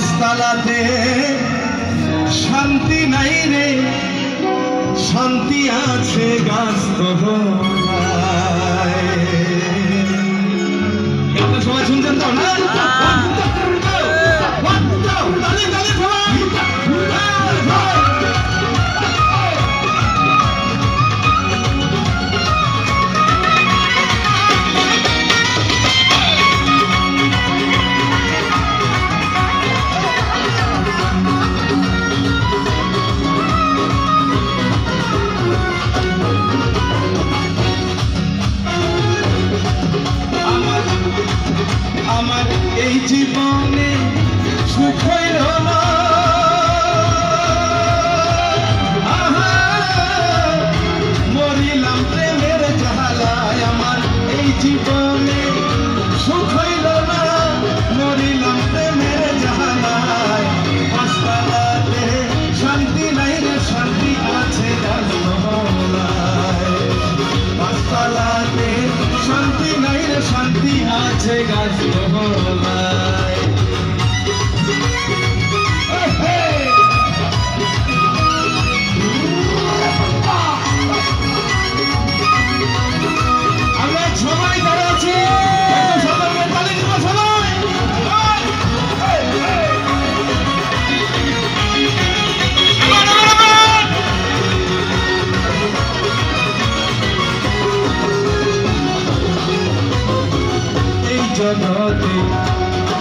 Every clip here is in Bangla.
পাঁচতলাতে শান্তি নাই রে শান্তি আছে গাছ এই জীবনে সুখ হইল না। মরিলাম প্রেমের জাহালায় আমার এই জীবন। শান্তি আছে গাছ তলায় জগতে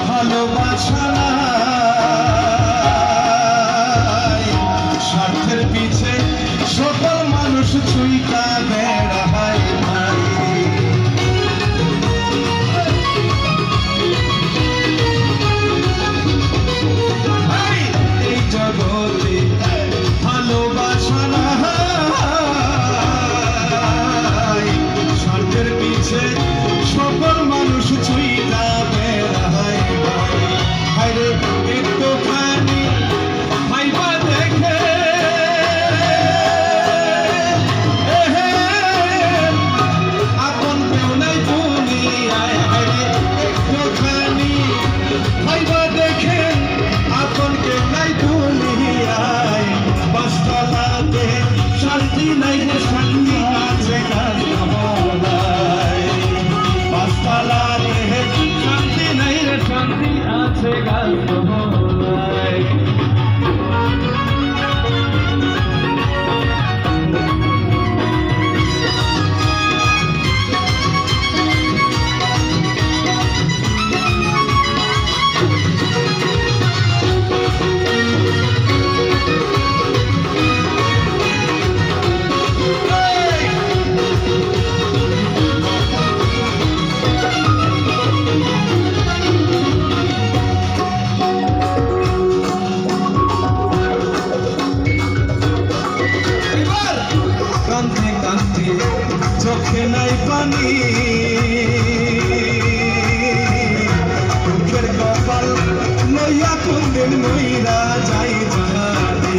ভালোবাসা না চোখে নাই পানি। চোখের কপাল লইয়া কোনদিন মইরা যাই জানি